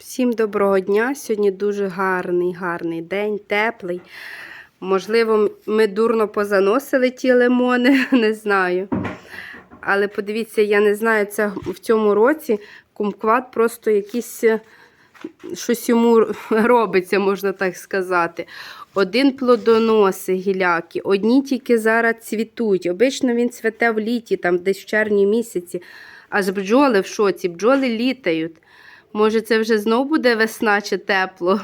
Всім доброго дня. Сьогодні дуже гарний, гарний день, теплий. Можливо, ми дурно позаносили ті лимони, не знаю. Але подивіться, я не знаю, це в цьому році кумкват просто якийсь е, щось йому робиться, можна так сказати. Один плодоноси гіляки, одні тільки зараз цвітуть. Обично він цвете в літі, там десь в червні місяці. Аж бджоли в шоці, бджоли літають. Може, це вже знов буде весна чи тепло.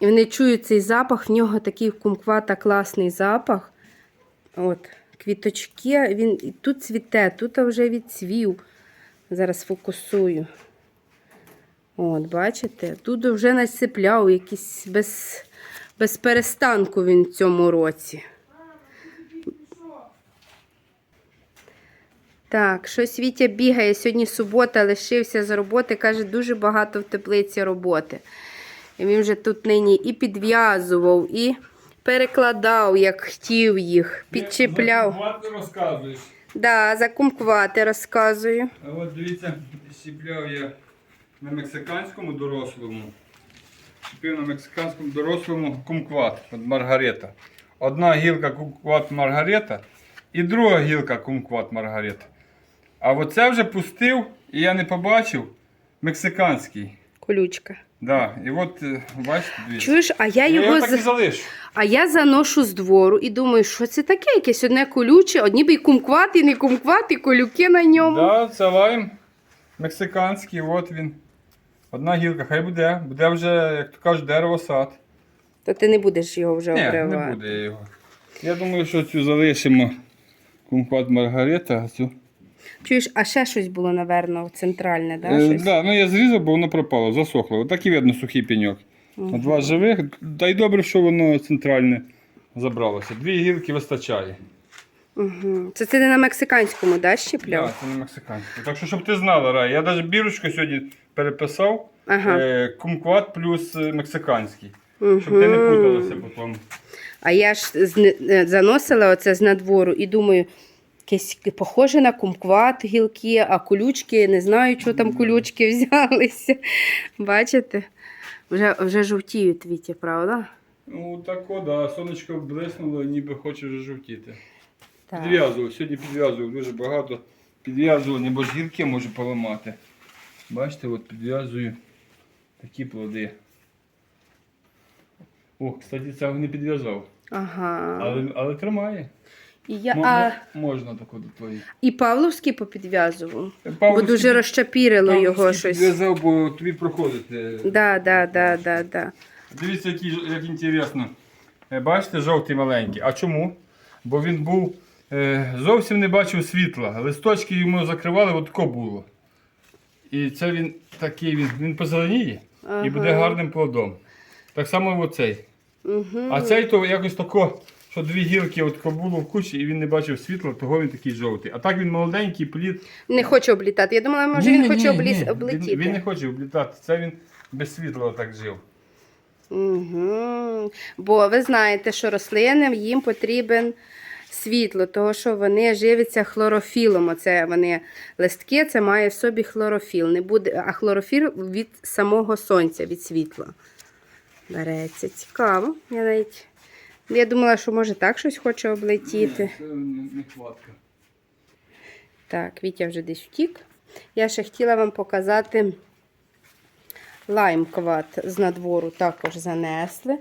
І вони чують цей запах, в нього такий кумквата класний запах. От, квіточки, він і тут цвіте, тут вже відцвів. Зараз фокусую. От, бачите? Тут вже насипляв якийсь без, без перестанку він в цьому році. Так, щось Вітя бігає. Сьогодні субота, лишився з роботи. Каже, дуже багато в теплиці роботи. І він вже тут нині і підв'язував, і перекладав, як хотів їх, підчіпляв. What ти розказуєш? Да, за кумквати розказую. А от дивіться, щіпляв я на мексиканському дорослому. Щепив на мексиканському дорослому кумкват від Маргарета. Одна гілка кумкват Маргарета і друга гілка кумкват Маргарета. А оце вже пустив, і я не побачив мексиканський. Колючка. Да, і от, е, бачите, дивіться. Чуєш, а я Ну, його я так і з... залишу. а я заношу з двору і думаю, що це таке? Якесь одне колюче, одні б і кумкват, і не кумкват, і колюки на ньому. Да, це лайм мексиканський, от він. Одна гілка, хай буде. Буде вже, як то кажуть, дерево сад. То ти не будеш його вже Ні, обривати. не буде його. Я думаю, що цю залишимо кумпат Маргарита. а цю... Чуєш, а ще щось було, наверно, центральне, да? Е, щось? да, ну я зрізав, бо воно пропало, засохло. Отак і видно сухий пеньок. От Два живих, та й добре, що воно центральне забралося. Дві гілки вистачає. Угу. Це ти не на мексиканському, да, щепляв? Так, це не мексиканське. Так що, щоб ти знала, Рай, я навіть бірочку сьогодні переписав. Ага. Е, кумкват плюс е, мексиканський. Угу. Щоб ти не путалася потім. А я ж з- е, заносила оце з надвору і думаю, якесь похоже на кумкват гілки, а колючки, не знаю, що там колючки взялися. Бачите? Вже, вже жовтіють віті, правда? Ну так о, да, сонечко блиснуло, ніби хоче вже жовтіти. Так. Підв'язував, сьогодні підв'язував дуже багато підв'язування, бо ж гілки можу поламати. Бачите, от підв'язую такі плоди. О, кстати, цього не підв'язав. Ага. Але, але тримає. І, я, а, мо- Можна тако до твої. і Павловський попідв'язував. бо дуже розчапірило його щось. Підв'язав, бо тобі проходити. Да, да, да, да, да. Дивіться, який, як інтересно. Е, Бачите, жовтий маленький. А чому? Бо він був е, зовсім не бачив світла. Листочки йому закривали, от тако було. І це він такий, він, він позеленіє і буде гарним плодом. Так само оцей. Угу. А цей то якось тако, що дві гілки от було в кучі і він не бачив світла, того він такий жовтий. А так він молоденький, плід. Не хоче облітати. Я думала, може він хоче обліз... облетіти. Він, він не хоче облітати. Це він без світла так жив. Угу. Бо ви знаєте, що рослинам їм потрібен світло, того що вони живляться хлорофілом. Оце вони листки, це має в собі хлорофіл. Не буде, а хлорофіл від самого сонця, від світла. Береться. Цікаво. Я навіть я думала, що може так щось хоче облетіти. Ні, Це нехватка. Так, Вітя вже десь втік. Я ще хотіла вам показати лаймкват з надвору також занесли.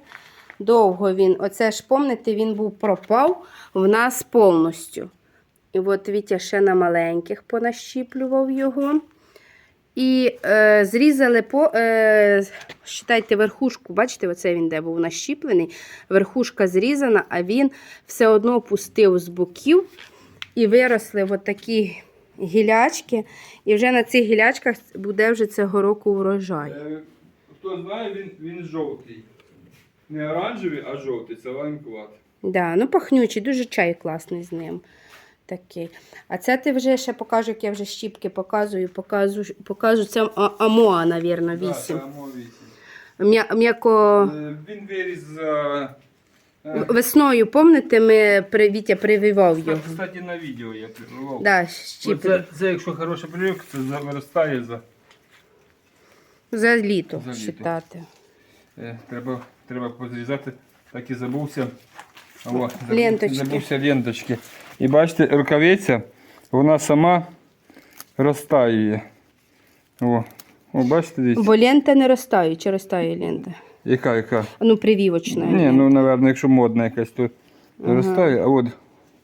Довго він, оце ж помните, він був пропав в нас повністю. І от Вітя ще на маленьких понащіплював його. І е, зрізали по, е, считайте, верхушку, бачите, оце він де був нащіплений. Верхушка зрізана, а він все одно пустив з боків і виросли от такі гілячки. І вже на цих гілячках буде вже цього року врожай. Е, Хто знає, він, він жовтий. Не оранжевий, а жовтий. Це лаймкват. Да, ну пахнючий, дуже чай класний з ним. Такий. А це ти вже ще покажу, як я вже щіпки показую, покажу, покажу це амоа, навірно, Да, 8. це Амо 8. М'яко Е, Він виріс за. е, весною, пам'ятаєте, ми при, Вітя прививав Це, його. кстати, на відео я прибував. Да. Це, це якщо хороший прививка, це за- виростає за. За літо За літо. читати. Е, треба, треба позрізати, так і забувся. О, забув- Ленточки. Забувся ленточки. І бачите, рукавиця, вона сама розтаює. О, о бачите, дивіться. Бо лента не розтає, чи розтає лента? Яка, яка? Ну, привівочна. Ні, лента. ну, напевно, якщо модна якась, то Ага. розтає. А от,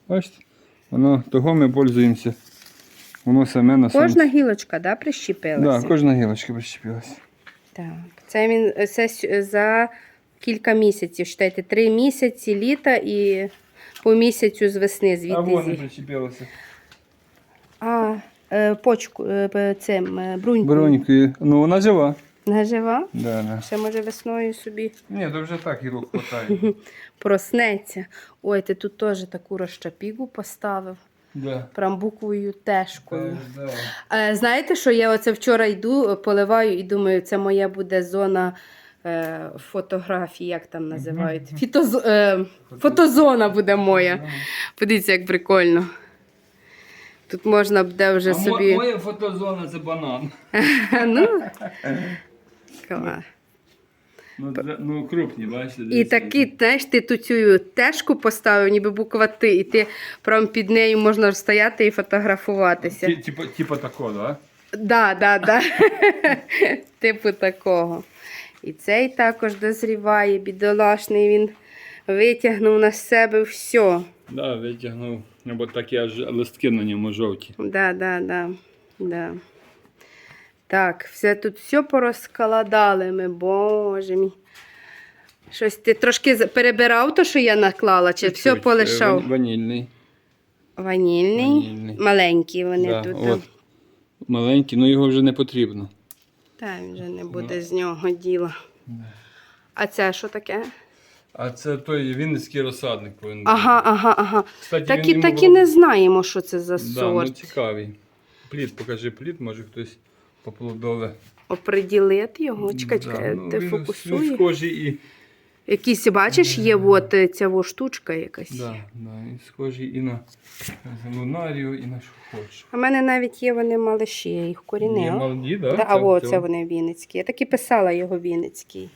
бачите, воно, того ми пользуємося. Воно саме на сонці. Кожна гілочка, да, прищепилася? Да, кожна гілочка прищепилася. Так. Це він це за кілька місяців. Считайте, три місяці літа і по місяцю з весни А звідти. вон не зі- А, е, почку, е, цим е, брунькою. Бронькою. Ну, вона жива. Не жива? Да, да. Ще може весною собі Ні, то вже так гілок хватає. проснеться. Ой, ти тут теж таку розчапігу поставив. Да. Прям буквою тешкою. Да. Е, знаєте, що я оце вчора йду, поливаю і думаю, це моя буде зона е, фотографій, як там називають. Фітоз... Е, фотозона буде моя. Подивіться, як прикольно. Тут можна буде вже собі. Моя фотозона це банан. ну, клас. Ну, для- ну крупні, бачите? І дивіться. такі, знаєш, ти ту цю тежку поставив, ніби буква Т, і ти прям під нею можна стояти і фотографуватися. Ті- Типа, типа такого, да? Да, да, да. типу такого. І цей також дозріває, бідолашний він витягнув на себе все. Да, витягнув. Або такі аж листки на ньому жовті. Да, да, да, да. Так, все тут все порозкладали ми, боже мій. Щось ти трошки перебирав то, що я наклала, чи все полишав? Ванільний. Ванільний, Ванільний. маленькі вони Да, тут. от. Маленький, ну його вже не потрібно. Та вже не буде з нього діла. А це що таке? А це той вінницький розсадник повинен Ага, ага, ага. Кстати, Так він і, йому так і не знаємо, що це за Да, ну сорт. цікавий. Плід, покажи плід, може хтось поплодове. Оприділити його. Чекай, чекай, Да, ну, ти він- фокусує. Він схожий і. Якісь, бачиш, є от е, ця во штучка якась. Да, да, він схожий і на лунарію, і на що хочеш. А в мене навіть є вони малиші, я їх Є корінила. молоді, да? Да, а це- це вони Вінницькі. Я так і писала його Вінницький.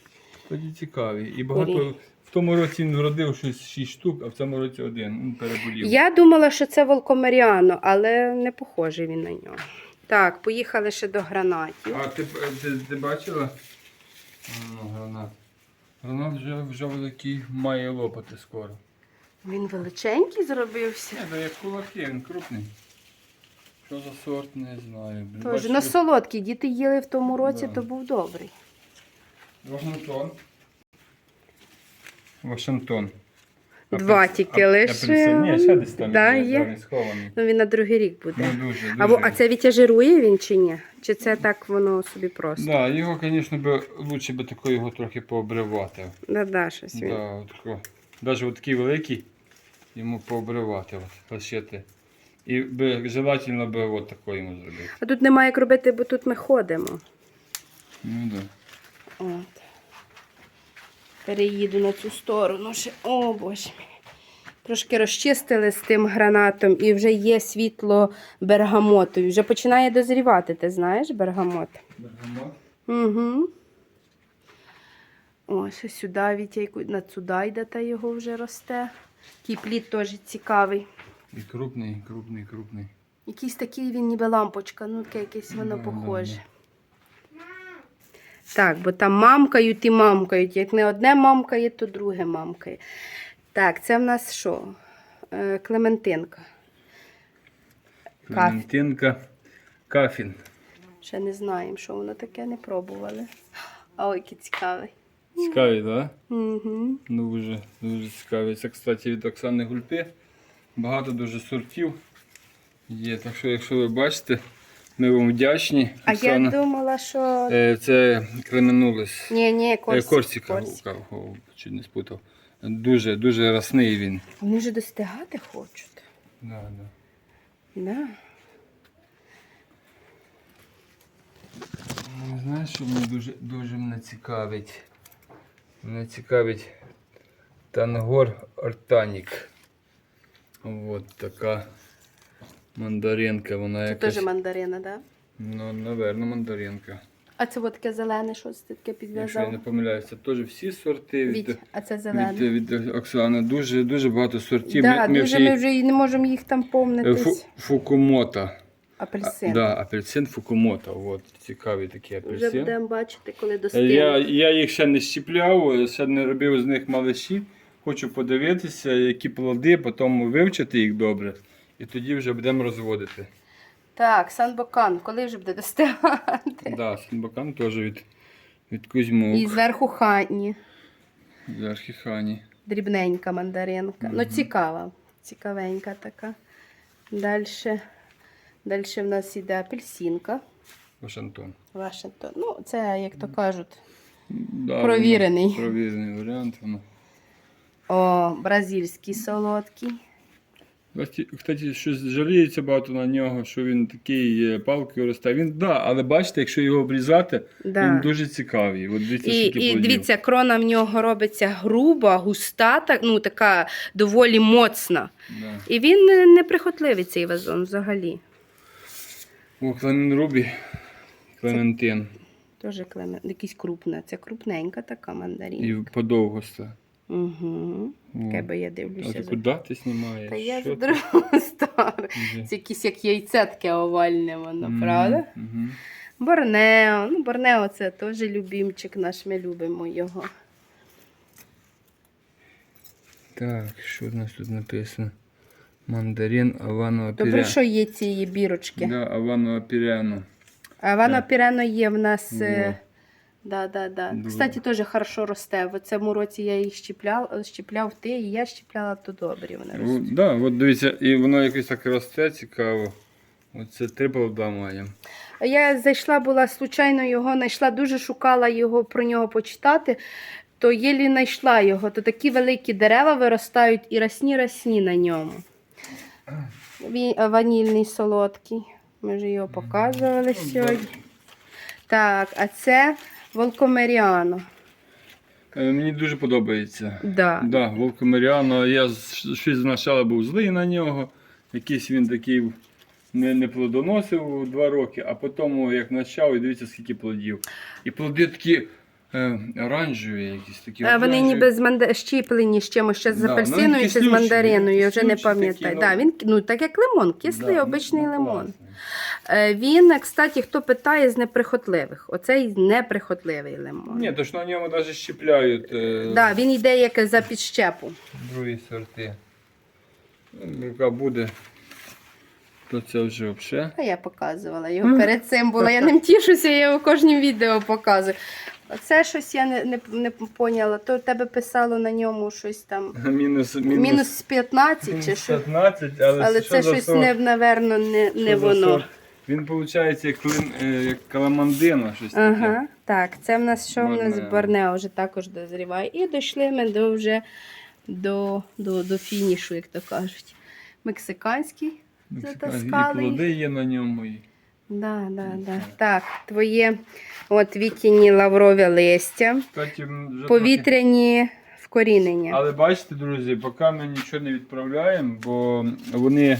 Тоді цікаві. І багато. Корінь. В тому році він вродив щось 6 штук, а в цьому році один. Ну, переболів. Я думала, що це волкомеріано, але не похожий він на нього. Так, поїхали ще до гранатів. А ти, ти, ти бачила? Ну, гранат. Гранат вже, вже великий має лопати скоро. Він величенький зробився. Ні, да як кулаки, він крупний. Що за сорт, не знаю. Тож, на солодкий, діти їли в тому році, Да. то був добрий. Вашингтон. Вашингтон. Два тільки лише. Ні, ще десь там Да, є, схований. Ну він на другий рік буде. Ну, дуже, дуже. Або, а це відтяжирує він чи ні? Чи це так воно собі просто? Да, його, звісно, би, лучше би тако його трохи пообривати. Да, да, щось він. Да, отако. Навіть от такий великий, йому пообривати, от, лишити. І би, желательно би от тако йому зробити. А тут немає як робити, бо тут ми ходимо. Ну да. От. Переїду на цю сторону. О, боже. Трошки розчистили з тим гранатом і вже є світло бергамоту. І Вже починає дозрівати, ти знаєш, бергамот. Бергамот. Угу. Ось ось сюди Вітя яку- на цудайда та його вже росте. Такий плід теж цікавий. І крупний, крупний, крупний. Якийсь такий він ніби лампочка, ну таке якесь воно Да, похоже. да, Так, бо там мамкають і мамкають. Як не одне мамкає, то друге мамкає. Так, це в нас що? Е, Клементинка. Клементинка, кафін. Ще не знаємо, що воно таке, не пробували. А ой, який цікавий. Цікаві, так? Да? Угу. Дуже, дуже цікаві. Це, кстати, від Оксани Гульпи. Багато дуже сортів є. Так що, якщо ви бачите, ми вам вдячні. А Оксана. я думала, що. Е, Це Кременулис. Ні, ні, Е, корсик. Корсіка, Корсик. Чуть не спутав. Дуже, дуже росний він. Вони вже достигати хочуть. Да, да. Да. Ну, Знаєш, що мене дуже, дуже мене цікавить? Мене цікавить Тангор Ортанік. От така мандаринка, вона Це якась. теж мандарина, так? Да? Ну, напевно, мандаринка. А це от таке зелене, що це таке Якщо я підв'язав? не помиляюся, теж всі сорти від, Від, а це від, зелене. від, Оксани. Дуже, дуже багато сортів. Да, дуже ще ми вже і не можемо їх там е, фу, фукумота. Апельсин. Да, апельсин фукумота. От, цікавий такий Вже апельсин. будемо бачити, коли Е, достигне. Я, я їх ще не щіпляв, е, ще не робив з них малиші. Хочу подивитися, які плоди, потім вивчити їх добре. І тоді вже будемо розводити. Так, Санбокан, коли вже буде достигати? Да, Сінбакан теж від, від Кузьмук. І зверху хані. З Архіхані. Дрібненька мандаринка. Ну, цікава. Цікавенька така. Далі. Далі в нас іде апельсинка. Вашингтон. Вашингтон. Ну, це, як то кажуть, Да, Провірений. Провірений варіант. Воно. о, бразильський солодкий. Кстати, щось жаліється багато на нього, що він такий е, палкою росте. Він да, але бачите, якщо його обрізати, Да. він дуже цікавий. От дивіться, І, і дивіться, крона в нього робиться груба, густа, так, ну, така доволі моцна. Да. І він неприхотливий цей вазон взагалі. О, Клемен Рубі. Клементин. Теж клемен, якийсь крупна. Це крупненька така І мандаринка. подовгоста. Угу. Би я А дивлюся. ти за- куди ти знімаєш? Та я за ти? сторону. Це якесь як яйце таке овальне воно, Мгм, правда? мгм. Борнео. Ну, Борнео це теж любимчик наш, ми любимо його. Так, що у нас тут написано? Мандарин Авано Добре, що є ці бірочки. Да, Авано Апіряно. А вано є в нас. Во. Е, Да, да, да. Дуже. Кстати, теж хорошо росте. В цьому році я їх щіпляв, щіпляв ти, і я щіпляла, то добрі вони О, ростуть. да, от дивіться, і воно якось так росте цікаво. Оце три плода маємо. А Я зайшла, була случайно його, знайшла, дуже шукала його про нього почитати, то єлі знайшла його, то такі великі дерева виростають і росні росні на ньому. Він е, ванільний солодкий. Ми вже його показували сьогодні. Так, а це Волкомеріано. Е, Мені дуже подобається. Да. Да, Волкомеріано. Я щось спочатку був злий на нього. Якийсь він такий не, не плодоносив два роки, а потім як почав, і дивіться, скільки плодів. І плоди такі е, оранжеві, якісь такі. А вони оранжеві. ніби з манда... щіплені з чимось, ще з Да, ну, апельсиною чи з мандариною, я вже не кислючий пам'ятаю. такий, Да, ну. він ну, так як лимон, кислий Да, обичний ну, лимон. класний. Е, Він, кстати, хто питає з неприхотливих. Оцей неприхотливий лимон. Ні, то ж на ньому навіть щепляють е, Да, він йде як за підщепу. другі сорти. Ну, Яка буде, то це вже взагалі. А я показувала його перед цим було. Я ним тішуся, я його кожнім відео показую. Оце щось я не, не, не поняла. То в тебе писало на ньому щось там. Мінус, мінус, Мінус 15 чи що. 15, але, Але що це за щось, сорт? не, наверно, не, Що не за воно. сорт? Він виходить як, клин, е, як каламандина, щось таке. Ага, так, це в нас що в нас Борнео. Борнео вже також дозріває. І дійшли ми до вже до, до, до фінішу, як то кажуть. Мексиканський затаскали. І плоди є на ньому. І... Да, да, да. Так, твоє от вітіні лаврові листя, Кстати, м, вже трохи- повітряні вкорінення. Але бачите, друзі, поки ми нічого не відправляємо, бо вони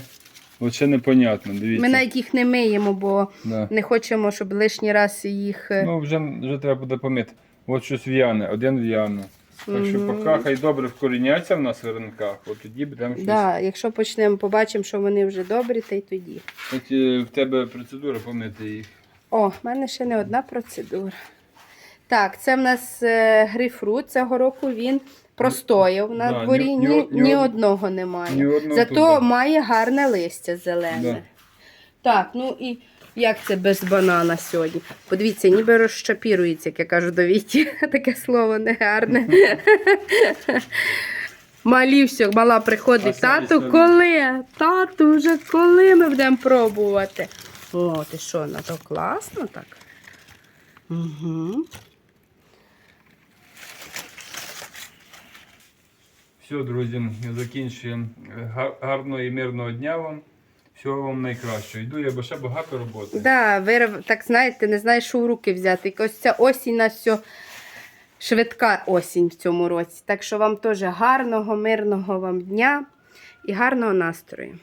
от ще непонятно. Дивіться. Ми навіть їх не миємо, бо Да. не хочемо, щоб лишній раз їх. е, Ну, вже, вже треба буде помити. От щось в'яне, один в'яне. Так що поки хай добре вкоріняться в нас в ринках, от тоді будемо щось. Да, якщо почнемо, побачимо, що вони вже добрі, то й тоді. От, е, в тебе процедура помити їх. О, в мене ще не одна процедура. Так, це в нас е, грейпфрут. Цього року він простояв на Да, дворі, ні- ні, ні- ні, ні од- одного немає. ні одного Зато тут, да. має гарне листя зелене. Да. Так, ну і як це без банана сьогодні? Подивіться, ніби розчапірується, як я кажу до Віті. Таке слово негарне. Малі все, мала приходить. Тату, коли? Тату, вже коли ми будемо пробувати? О, ти що, на то класно так? Угу. Все, друзі, закінчуємо. Гарного і мирного дня вам. Всього вам найкращого. Йду я, бо ще багато роботи. Да, вирв, так знаєте, не знаєш, що в руки взяти. Ось ця осінь на все швидка осінь в цьому році. Так що вам теж гарного, мирного вам дня і гарного настрою.